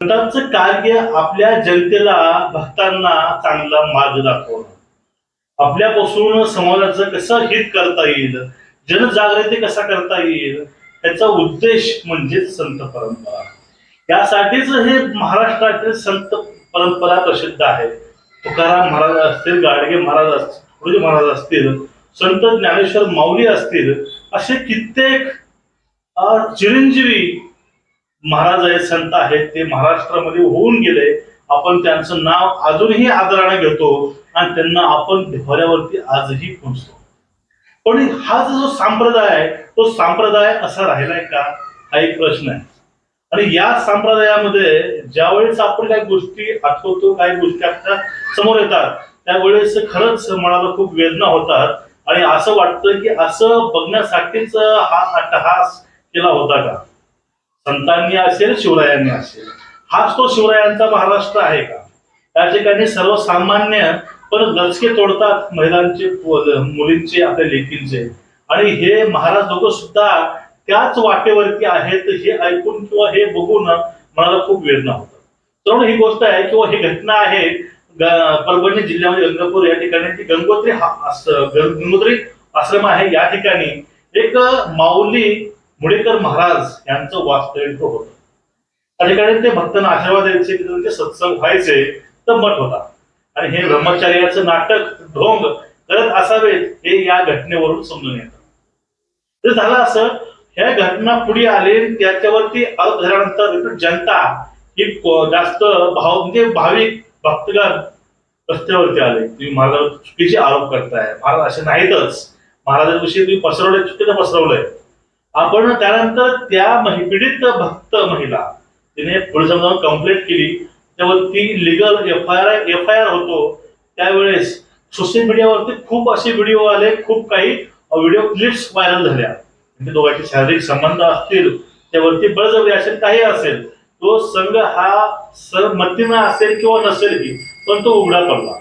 संतांचं कार्य आपल्या जनतेला भक्तांना चांगला मार्ग दाखवणं. आपल्यापासून समाजाचं कसं हित करता येईल जनजागृती कसा करता येईल त्याचा उद्देश म्हणजेच संत परंपरा. यासाठीच हे महाराष्ट्रातील संत परंपरा प्रसिद्ध आहे. तुकाराम महाराज असतील गाडगे महाराज असतील महाराज असतील संत ज्ञानेश्वर माऊली असतील असे कित्येक चिरंजीवी महाराज आहेत संत आहेत ते महाराष्ट्रामध्ये होऊन गेले. आपण त्यांचं नाव अजूनही आदराने घेतो आणि त्यांना आपण ढोऱ्यावरती आजही पोचतो पण हा जो संप्रदाय आहे तो संप्रदाय असा राहिलाय का? हा एक प्रश्न आहे. आणि या संप्रदायामध्ये ज्यावेळेस आपण काही गोष्टी आठवतो काही गोष्टी आपल्यासमोर येतात त्यावेळेस खरंच मनाला खूप वेदना होतात. आणि असं वाटतं की असं बघण्यासाठीच हा अट्टहास केला होता का? संतांनी असेल शिवरायांनी असेल. हाच तो शिवरायांचा महाराष्ट्र आहे का? त्या ठिकाणी सर्वसामान्य पण गचके तोडतात महिलांचे मुलींचे आपल्या लेकींचे. आणि हे महाराज लोक सुद्धा त्याच वाटेवरती आहेत हे ऐकून किंवा हे बघून मनाला खूप वेदना होतात. तर ही गोष्ट आहे किंवा ही घटना आहे परभणी जिल्ह्यामध्ये गंगापूर या ठिकाणी ती गंगोत्री हा- गंगोत्री आश्रम आहे. या ठिकाणी एक माऊली मुडेकर महाराज यांचं वास्तव्य होतं. त्या ठिकाणी ते भक्तांना आशीर्वाद द्यायचे की त्यांचे सत्संग व्हायचे तर मठ होता. आणि हे ब्रह्मचार्याचं नाटक ढोंग करत असावेत हे या घटनेवरून समजून येतं. ते झालं असं ह्या घटना पुढे आली आणि त्याच्यावरती आरोप झाल्यानंतर जनता ही जास्त भाव म्हणजे भाविक भक्तगण रस्त्यावरती आले. तुम्ही महाराज चुकीचे आरोप करताय. महाराज असे नाहीतच. महाराजांविषयी तुम्ही पसरवलंय चुकीचं पसरवलंय. आपण त्यानंतर त्या पीडित भक्त महिला तिने पुढे जाऊन कंप्लेंट केली. त्यावरती legal F I R F I R होतो. त्यावेळेस सोशल मीडियावरती खूप असे व्हिडिओ आले खूप काही व्हिडिओ क्लिप्स व्हायरल झाल्या. म्हणजे दोघांचे शारीरिक संबंध असतील त्यावरती बळजबरी असेल काही असेल तो संघ हा सहमतीनं असेल किंवा नसेलही पण तो उघडा पडला.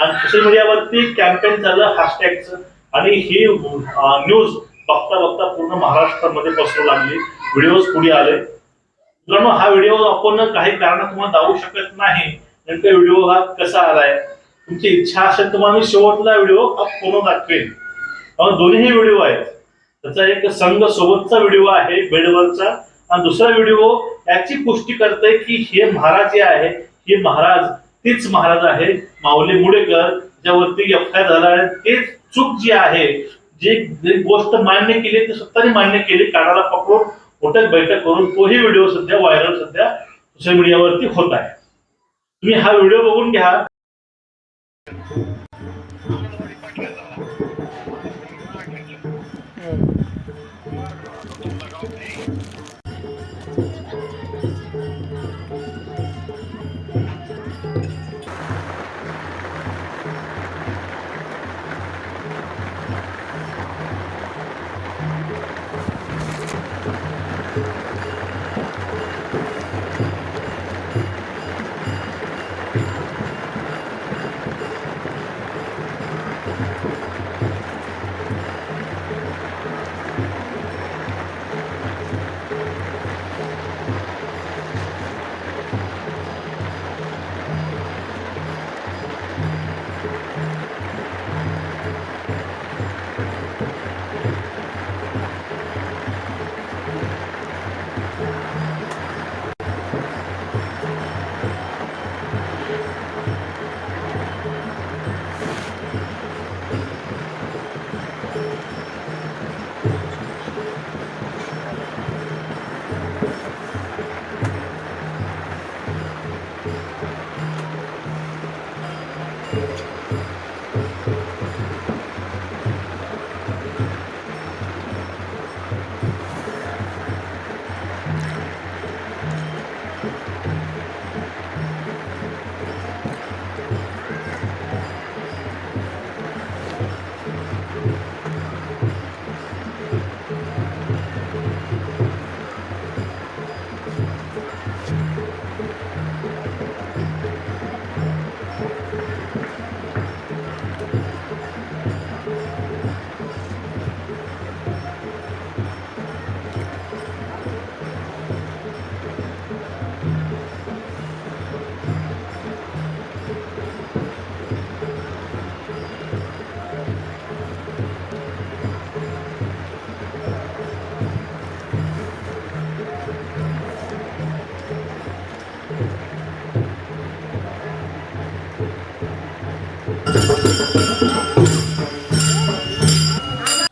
आणि सोशल मीडियावरती कॅम्पेन झालं हॅशटॅगचं आणि ही न्यूज बघता बघता पूर्ण महाराष्ट्रामध्ये पसरू लागली. व्हिडिओज पुढे आले. मित्रांनो हा व्हिडिओ आपण काही कारण तुम्हाला दावू शकत नाही. नेमका व्हिडिओ हा कसा आलाय? तुमची इच्छा असेल तुम्हाला मी शेवटला व्हिडिओ हा पूर्ण दाखवेन. अहो, दोन्हीही व्हिडिओ आहेत. त्याचा एक संघ सोबतचा व्हिडिओ आहे बेडवरचा. आणि दुसरा व्हिडिओ याची पुष्टी करते की हे महाराज जे आहे. हे महाराज तीच महाराज आहे माऊली मुडेकर ज्यावरती एफ आय झाला आहे. तेच चूक जी आहे जे गोष्ट मान्य केली ती स्वतःने मान्य केली कानाला पकडून मोठ्यात बैठक करून तोही व्हिडिओ सध्या व्हायरल सध्या सोशल मीडियावरती होत आहे. तुम्ही हा व्हिडिओ बघून घ्या. ハハハハ!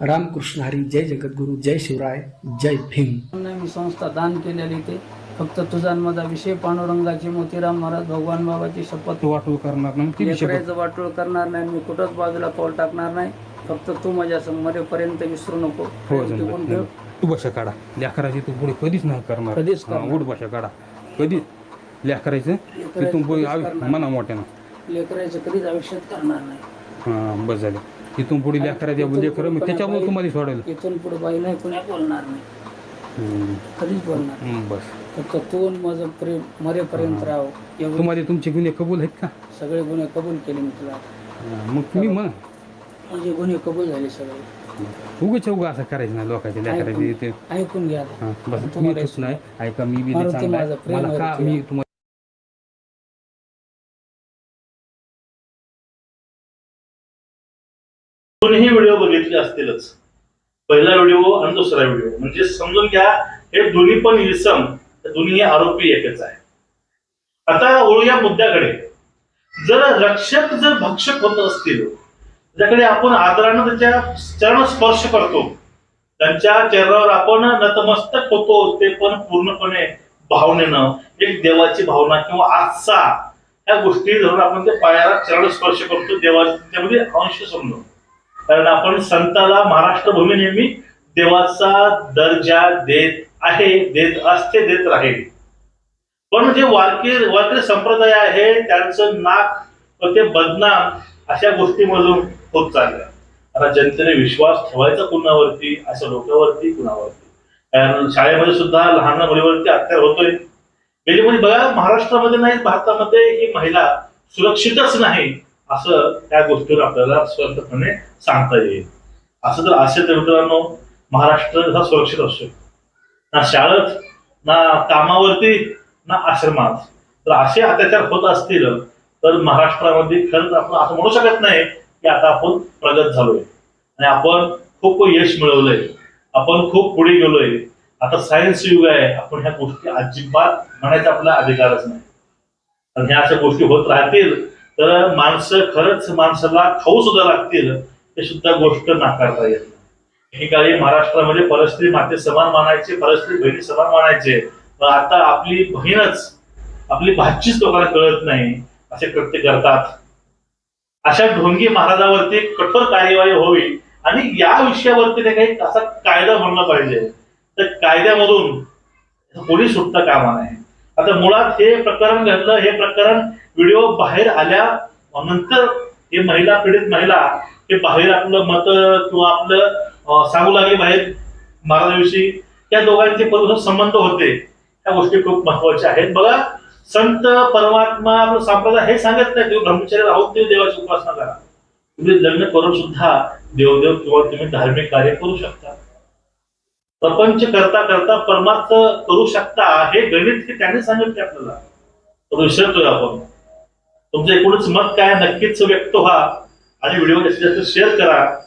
रामकृष्ण हरी जय जगद्गुरु जय शिवराय जय भीम. म्हणून मी संस्था दान केलेली ते फक्त तुझा आणि माझा विषय पांडुरंगाची मोतीराम महाराज भगवान बाबाची शपथ. तू वाटू करणार नाही ती वाटोळ करणार नाही मी कुठंच बाजूला पाऊल टाकणार नाही. फक्त तू माझ्या मरेपर्यंत विसरू नको. हो. तू भाषा काढा. लेकराची तू पुढे कधीच नाही करणार. कधीच. उठ भाषा काढा. कधी? लेकरायचं करणार. मना मोठ्यानं लेकराचं कधीच आयुष्यात करणार नाही. हा बस झाले. तिथून पुढे इथून लेकरं मी पुढे त्याच्यामुळे बाई- तुम्हाला सोडवलं इथून पुढे बाई नाही कुण्या बोलणार नाही. हम्म, कधीच बोलणार हम्म, बस. फक्त तू आणि माझं प्रेम मरेपर्यंत राहो एवढे तुम्हाला तुमचे गुन्हे कबूल आहेत का? सगळे गुन्हे कबूल केले मी तुला. हा, मग तुम्ही मग. म्हणजे गुन्हे कबूल झाले सगळे. उगाच उगा असं करायचं ना लोकांच्या लेकराचे ते ऐकून घ्या. हा, बस. तुम्ही तुम्हाला नाही. ऐका मी बी मारुती चांगला आहे. माझं प्रेम मला का वरती मी आहे. तुम्हाला बघितले असतीलच. पहिला व्हिडिओ आणि दुसरा व्हिडिओ म्हणजे समजून घ्या हे दोन्ही पण इसम हे दोन्ही आरोपी एकच आहे. आता वळूया मुद्द्याकडे. जर रक्षक जर भक्षक होत असतील त्याच्याकडे आपण आदरानं त्याच्या चरण स्पर्श करतो त्यांच्या चेहऱ्यावर आपण नतमस्तक होतो ते पण पूर्णपणे भावनेनं एक देवाची भावना किंवा आजचा ह्या गोष्टी धरून आपण ते पायाला चरण स्पर्श करतो देवाच्या त्यामध्ये अंश समजून. कारण आपण संताला महाराष्ट्र भूमी नेहमी देवाचा दर्जा देत आहे देत असते देत राहील. पण जे वारकरी वारकरी संप्रदाय आहे त्यांचं नाक व ते बदनाम अशा गोष्टीमधून होत चालल्या. आता जनतेने विश्वास ठेवायचा कुणावरती? असं डोक्यावरती कुणावरती? कारण शाळेमध्ये सुद्धा लहान मुलीवरती अत्याचार होतोय. म्हणजे बघा महाराष्ट्रामध्ये नाही भारतामध्ये ही महिला सुरक्षितच नाही. असं त्या गोष्टीवर आपल्याला स्पष्टपणे सांगता येईल. असं जर असेल तर मित्रांनो महाराष्ट्र हा सुरक्षित असतो ना शाळेत ना कामावरती ना आश्रमात. तर असे अत्याचार होत असतील तर महाराष्ट्रामध्ये खरंच आपण असं म्हणू शकत नाही की आता आपण प्रगत झालोय. आणि आपण खूप यश मिळवलंय. आपण खूप पुढे गेलोय. आता सायन्स युग आहे. आपण ह्या गोष्टी अजिबात म्हणायचा आपला अधिकारच नाही. आणि ह्या अशा गोष्टी होत राहतील तर माणसं खरंच माणसाला खाऊ सुद्धा लागतील हे सुद्धा गोष्ट नाकारता येत नाही. काही महाराष्ट्रामध्ये परस्त्री माते समान मानायचे परस्त्री बहिणी समान मानायचे. पण आता आपली बहीणच आपली भाचीच लोकांना कळत नाही असे कृत्य करतात. अशा ढोंगी महाराजावरती कठोर कार्यवाही व्हावी आणि या विषयावरती ते काही असा कायदा म्हणला पाहिजे. तर कायद्यामधून कोणी सुटता कामा नाही आता मुळात हे प्रकरण घडलं हे प्रकरण व्हिडिओ बाहेर आल्या नंतर हे महिला पीडित महिला हे बाहेर आपलं मत किंवा आपलं सांगू लागली बाहेर महाराजाविषयी त्या दोघांचे परस्पर संबंध होते. त्या गोष्टी खूप महत्त्वाच्या आहेत. बघा संत परमात्मा आपलं संप्रदाय हे सांगत नाही तुम्ही ब्रह्मचर्य राहून तुम्ही देवाची उपासना करा. तुम्ही लग्न करून सुद्धा देवदेव किंवा तुम्ही धार्मिक कार्य करू शकता. प्रपंच करता करता परमार्थ करू शकता हे गणित हे त्यांनी सांगितले आपल्याला. तो विसरतोय आपण. तुमचं एकूणच मत काय? नक्कीच व्यक्त व्हा. आणि व्हिडिओ जास्तीत जास्त शेअर करा.